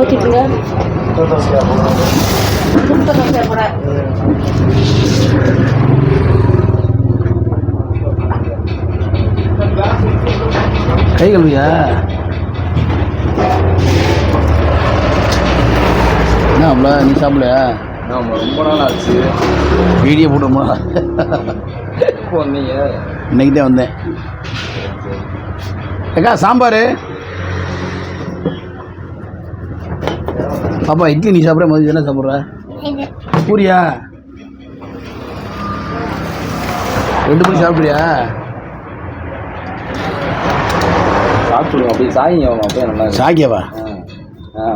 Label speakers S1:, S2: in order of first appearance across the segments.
S1: ஊற்றிட்டுங்க முட்டை தோசை போட
S2: கை கழுவியா? என்ன அவ்வளோ நீ சாப்பிடலையா?
S3: ரொம்ப நாள் ஆச்சு
S2: வீடியோ போட்டு ரொம்ப நாள்
S3: வந்தீங்க
S2: இன்னைக்கு தான் வந்தேன் அக்கா சாம்பார்? பாப்பா இட்லி நீ சாப்பிட்ற மதியம் என்ன சாப்பிட்ற? பூரியா? ரெண்டு மணி சாப்பிட்றியா?
S3: சாப்பிடுவோம் அப்படியே சாயிங்க அப்படியே நல்லா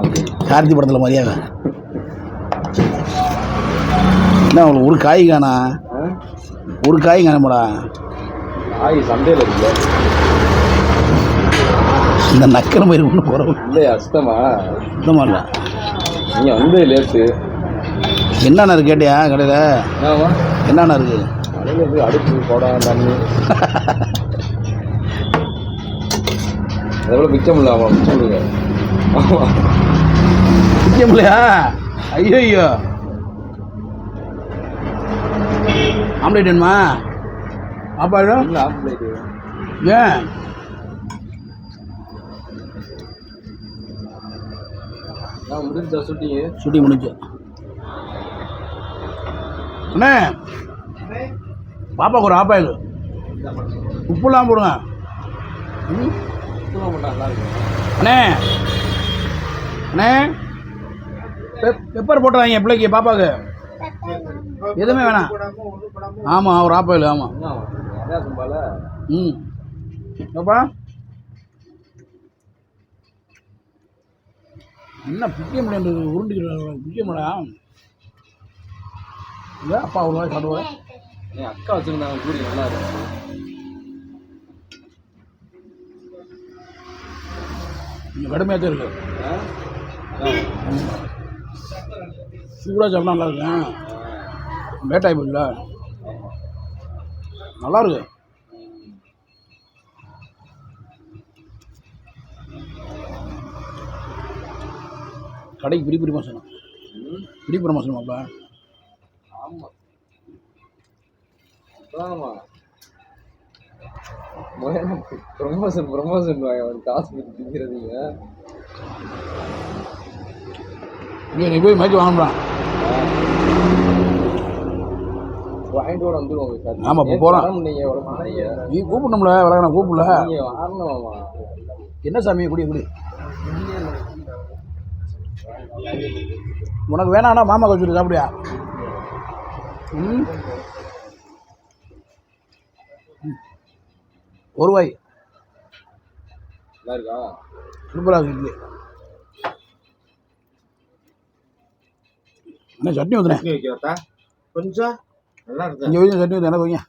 S3: ஓகே.
S2: கார்த்தி படத்தில் மரியாதை என்ன உங்களுக்கு ஒரு காய் காணா? ஒரு காய் காணமாடா?
S3: ஆய் சந்தையில் இருக்குல்ல.
S2: இந்த நக்கிற மாதிரி ஒன்றும் குறவு
S3: இல்லையா அஷ்டமா
S2: சுத்தமாக இல்லை.
S3: நீங்கள் வந்து லேட்டு.
S2: என்னென்ன இருக்கு கேட்டியா கடையில்? என்னென்ன இருக்கு?
S3: கடையில் போய் அடுப்பு குடம் தண்ணி. எவ்வளோ மிச்சம் இல்லை ஆமாம் மிச்சம் கொடுங்க ஆமாம்
S2: நிச்சயம் இல்லையா? ஐயோ ஐயோ ஆம்லேட் வேணுமா சாப்பாடு ஏன்?
S3: முடிஞ்சா சுட்டிங்க
S2: சுட்டி முடிஞ்சு. அண்ணே பாப்பாவுக்கு ஒரு ஆப்பாயில் உப்புலாம் போடுங்க. அண்ணே அண்ணே பெப் பெப்பர் போட்டுறாங்க பிள்ளைக்கு பாப்பாவுக்கு எதுவுமே வேணாம். ஆமாம் ஒரு ஆப்பாயில் ஆமாம் ம். அப்பா என்ன பிக்க முடியாது உருண்டிக்கிற பிக்க முடியா இல்லை அப்பா ஒரு சாப்பிடுவார்
S3: என் அக்கா வச்சுருந்தாங்க கூடி நல்லா இருந்துச்சு
S2: இங்கே கடுமையாக தான் இருக்கு. சூடாக சாப்பிட்டா நல்லா இருக்கும். லேட்டாகி போச்சுல. நல்லா இருக்கு. கடைக்கு பிரி பிரி மசனம்
S3: ம்.
S2: பிரி பிரி மசனமாப்பா
S3: ஆமா. ஆமா ப்ரொமோஷன் ப்ரொமோஷன் ஒரு காசு திங்கிறதீங்க
S2: நீ போய் மைக்கு வாங்கலாம்
S3: வாங்கிட்டு கூட வந்துருவோம் சார்
S2: ஆமா, இப்ப போலாம்.
S3: நீங்கள்
S2: நீ கூப்பிடணும்ல கூப்பிடல.
S3: வரணுமாமா
S2: என்ன சாமி குடி குடி. உனக்கு வேணாம்னா மாமா வச்சுட்டு சாப்பிடியா? ம். ஒரு வாய் சூப்பராக இருக்கு. என்ன சட்னி ஊற்றுனேன்
S3: கொஞ்சம்? நல்லா இருக்கு
S2: இங்கே சட்னி ஊற்று எனக்கு வைங்க?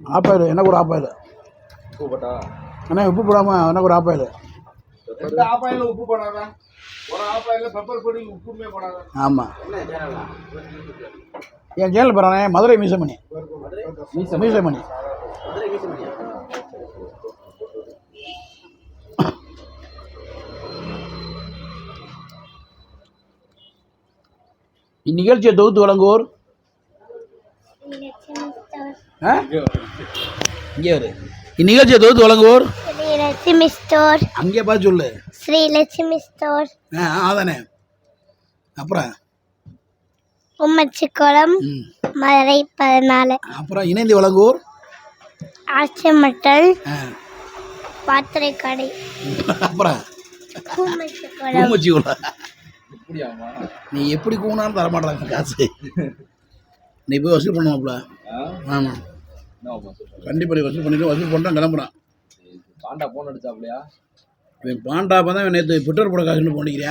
S2: ஆப்பாயில் எனக்கு ஒரு ஆப்பாயில்.
S3: உப்பு போட்டா?
S2: அண்ணா உப்பு போடாமல் எனக்கு ஒரு ஆப்பாயில்.
S4: ரெண்டு ஆப்பாயில உப்பு போடாத. ஒரு ஆப்பாயில பெப்பர் பொடி உப்புமே போடாத.
S2: ஆமாம் என் சேனல் பேரானே மதுரை மீசமணி. மீசமணி. இந்நிகழ்ச்சியை தொகுத்து வழங்குவோர்? இங்கே வரு. இந்நிகழ்ச்சியை தொகுத்து வழங்குவோர்?
S5: ஸ்ரீ லட்சுமி ஸ்டோர்
S2: அங்கே பார்த்து சொல்லு.
S5: ஸ்ரீ லட்சுமி ஸ்டோர்
S2: ஆ அதானே அப்புறம்?
S5: உம்மச்சிக்குளம் மதுரை பதினாலு.
S2: அப்புறம் இணைந்து வழங்குவோர்
S5: ஆச்சமட்டல்
S2: ஆ.
S5: பாத்திரை கடை
S2: அப்புறம்
S5: உம்மச்சிக்குளம்
S2: நீ எப்படி கூணாலும் தரமாட்டாங்க காசு. நீ போய் வசூல் பண்ணுவாப்புல. ஆமாம் கண்டிப்பாக நீ வசூல் பண்ணிட்டு வசூல் பண்ணிட்டான் கிளம்புறான்.
S3: பாண்டா போன் அடிச்சாப்லையா?
S2: இவன் பாண்டாப்பா தான் நேற்று பெட்ரோல் போட காசுன்னு
S3: சொல்கிறீங்க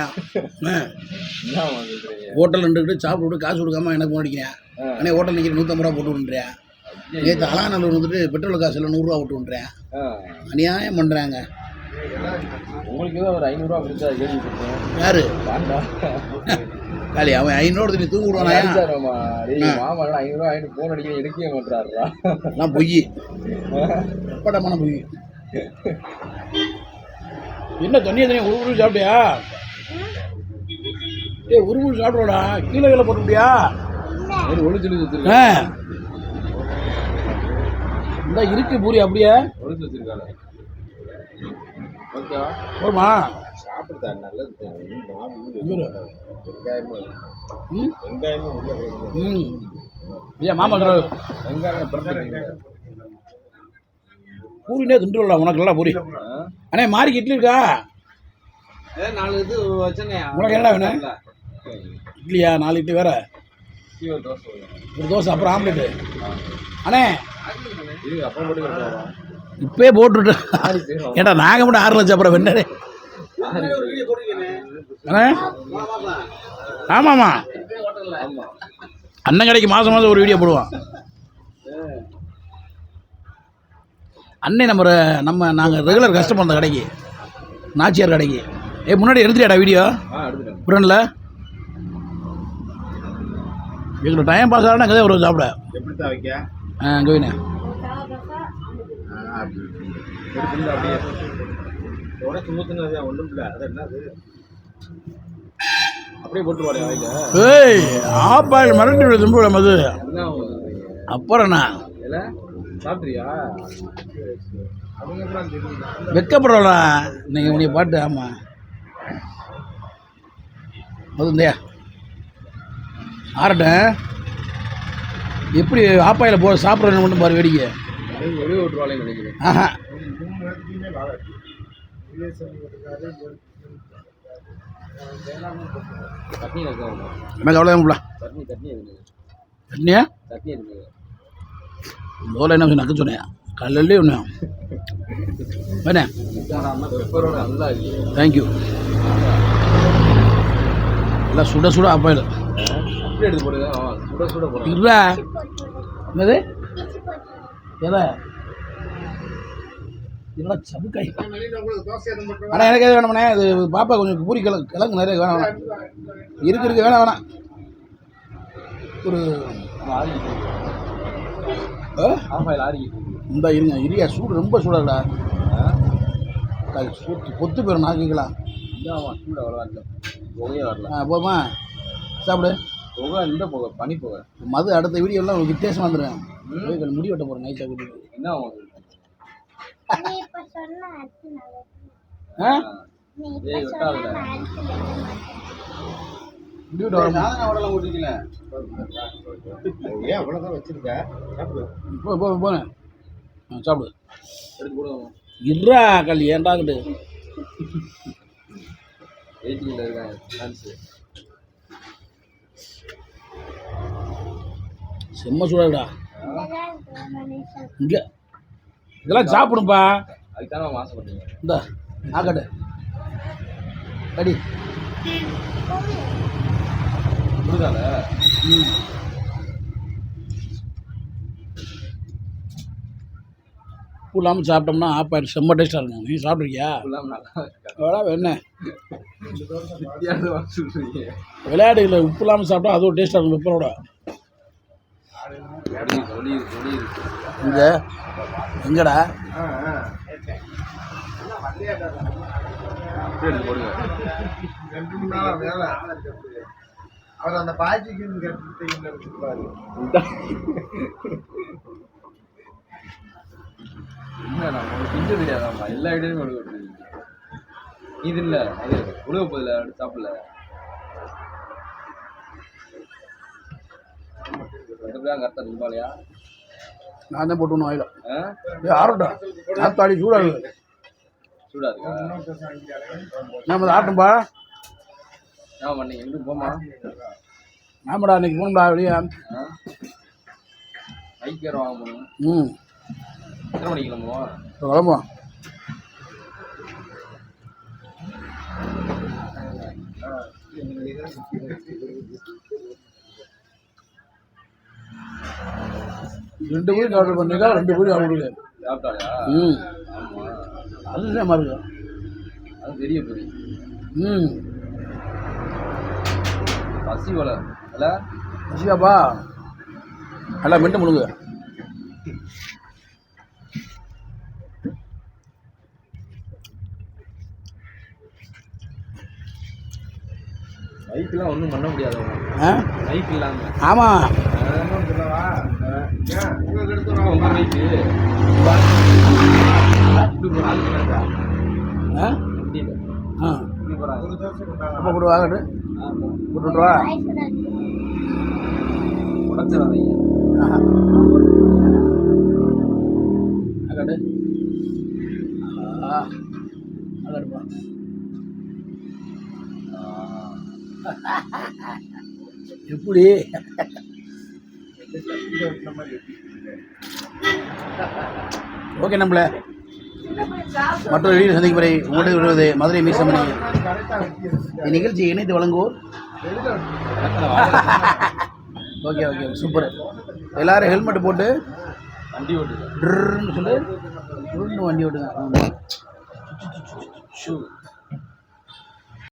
S2: ஹோட்டல் நின்றுக்கிட்டு சாப்பிட்டு விட்டு காசு கொடுக்காம எனக்கு போனிக்கிறேன்
S3: ஆ.
S2: அண்ணே ஹோட்டல் நிற்கிற நூற்றம்பது ரூபா போட்டு விட்றேன் நேற்று அலாநல்லூர் வந்துட்டு பெட்ரோல் காசு இல்லை நூறுரூவா விட்டு விட்றேன்
S3: ஆ.
S2: அநியாயம் பண்ணுறாங்க
S3: உங்களுக்கு ஒரு ஐநூறுரூவா கொடுத்தா கேள்விப்பட்டேன்
S2: யாரு?
S3: பாண்டா.
S2: காலி அவன் ஐநூறு நீ தூக்கி விடுவானா?
S3: மாமா ஐநூறுரூவா ஐநூறு ஃபோன் அடிக்க எடுக்கவே மாட்டாருடா
S2: எல்லாம் பொய். படமான பொய்? என்ன தண்ணியை தண்ணியை ஒரு உருள் சாப்பிட்டியா? ஏய் ஒரு உருள் சாப்பிடுவாடா கீழே கீழே போட்டுட்டியா
S3: ஒரு ஒளிச்சு வச்சிருக்காங்க.
S2: ஆ. இந்த இருக்கு பூரி அப்படியே.
S3: ஒளிச்சு வச்சிருக்காங்க. ஓகேவா
S2: போதுமா
S3: சாப்பிடுதா? நல்லது. வெங்காயமும்
S2: ம்?
S3: வெங்காயமும்.
S2: ம். ஐயா மாமா
S3: வெங்காயம்
S2: பூரினே திண்டுடா உனக்கு நல்லா பூரி. அண்ணே மாறிக்கு இட்லி இருக்கா?
S3: நாலு இது
S2: உனக்கு என்ன வேணும்? இட்லியா? நாலு இட்லி வேற?
S3: ஒரு தோசை
S2: அப்புறம் ஆம்லெட்டு. அண்ணே. இப்பயே போட்டுட்டு ஏண்டா நாங்கள் மட்டும் ஆறு லட்சம் அப்புறம் வெண்ணே அண்ணே. ஆமாம்மா.
S3: ஆமா.
S2: அண்ணன் கடைக்கு மாதம் மாதம் ஒரு வீடியோ போடுவான். அண்ணே நம்ம நம்ம நாங்கள் ரெகுலர் கஸ்டமர் அந்த கடைக்கு. நாச்சியார் கடைக்கு. ஏ முன்னாடி எடுத்துட்டியாடா வீடியோ புரியல எங்களுக்கு டைம் பாஸ் ஆனால் அங்கே ஒரு சாப்பிட.
S3: எப்படி தான் வைக்க?
S2: ஆ
S3: வாடா வாயில
S2: ஏய் ஆப்பாயில் மிரட்டி விட திரும்ப விடாம அது
S3: என்ன?
S2: வெக்கப்படுறா நீங்கள் உன்னைய பாட்டு ஆமாம் அதுந்தையா ஆரட்டும் எப்படி ஆப்பாயில் போ சாப்பிட்றேன்னு மட்டும் பாரு வேடிக்கை. ஆஹா.
S3: சட்னி இருக்கு?
S2: சட்னியா
S3: சட்னி இருக்கு.
S2: லோல என்ன நக்க சொன்னேன் கல்லல்லே ஒன்று வேணே தேங்க்யூ எல்லாம் சுட சுட அப்பாயில்
S3: இல்லை எடுத்து சுட சுட
S2: என்னது எதை என்னடா சவுக்காய் ஆனால் எனக்கு எது வேணாமண்ணே அது பாப்பா கொஞ்சம் பூரி கிழங்கு கிழங்கு நிறைய வேணாம் வேணாம் இருக்கு இருக்கு வேணாம் வேணாம் ஒரு இந்த இருங்க இரியா சூடு ரொம்ப சூடாடா. சூட்டு பொத்து போயிடும்
S3: ஆமாம் சூட வரல. புகையே வரல.
S2: ஆ போமா சாப்பிடு.
S3: புகை இந்த புகை பனி புகை.
S2: மது அடுத்த வீடியோலாம் உங்களுக்கு வந்துடுவேன் போய் கொஞ்சம் முடி வெட்ட போகிறேன் நைட்டாக கூட்டிட்டு.
S3: என்ன ஆகும்
S5: நீ இப்ப சொன்ன அடுத்து நான் வைக்கிறேன்.
S2: ஆ
S3: ஏன் அவ்வளோதான் வச்சிருக்க. சாப்பிடு.
S2: போ போ போனேன். ஆ சாப்பிடு.
S3: எடுத்து போடுவோம்
S2: கல்
S3: வெயிட்டிங்கில் இருக்காங்க டான்ஸு
S2: செம்ம சூடாடா. இங்கே. இதெல்லாம் சாப்பிடுப்பா
S3: அதுக்கான ஆசைப்பட்டீங்க
S2: இந்த ஆக்கட்டு கடி.
S3: புரிதால
S2: ம் உப்பு இல்லாமல் சாப்பிட்டோம்னா ஆப்பாயிரம் செம்ம டேஸ்ட்டாக இருக்கும். நீ சாப்பிட்ருக்கியா
S3: இல்லாமல் நல்லா
S2: என்ன விளையாட்டுகளில் உப்பு இல்லாமல் சாப்பிட்டா அது ஒரு டேஸ்ட்டாக இருக்கும்
S3: இருக்கு
S2: இங்கே? எங்கடா?
S3: போடுங்க
S4: ரெண்டு மூணு நாளா வேலை அவர் அந்த பாய்ச்சிக்கு இருப்பாரு
S3: என்ன நான் உங்களுக்கு பிஞ்சு தெரியாதாம்மா. எல்லா ஒழுங்கு விட்டுருக்கீங்க இது. இல்லை அது உழுக போதில்ல சாப்பிடல எப்படியா கரெக்டாக நிம்பாலையா
S2: நான் தான் போட்டு ஒன்று ஆயில ஆரட்டும் ஆத்தாடி சூடாகுது.
S3: சூடா இருக்கா
S2: நம்ம ஆரட்டும்பா
S3: என்ன பண்ணீங்க எங்கே போமா
S2: ஆமாடா இன்னைக்கு போகணும்டா வெளியே.
S3: வேறு வாங்க போகணும்
S2: ம்.
S3: எத்தனை மணிக்கு கிளம்புவோம்?
S2: ரெண்டு பேரும் ஆர்டர் பண்ணிருக்கா ரெண்டு பேரும்
S3: சாப்பிட்டாலையா
S2: ம்.
S3: ஆமாம்
S2: அதிசயமாக இருக்கு
S3: அது பெரிய பொரி
S2: ம்.
S3: பசி வலை ஹலோ
S2: பசியாப்பா ஹலோ மெண்டு முழுங்க
S3: பைக்கெல்லாம் ஒன்றும் பண்ண
S2: முடியாது
S3: பைக் இல்லாமல்
S2: ஆமாம்
S3: உங்கள் பைக்கு
S2: ஆ? அப்போ கூட வாங்கட்டு விட்டுட்டுவா
S3: உடச்சிடாதீங்க
S2: ஆஹா. எப்படி? ஓகே நம்மள மற்றொரு வீடியோ சந்திக்கும் வரை உங்களுடைய வருவது மதுரை மீசமணி. இந்நிகழ்ச்சியை இணைத்து வழங்குவோர். Okay okay super. எல்லாரும் ஹெல்மெட் போட்டு
S3: வண்டி
S2: ட்ருன்னு சொல்லி. வண்டி ஓட்டுங்க.
S3: ஷூ.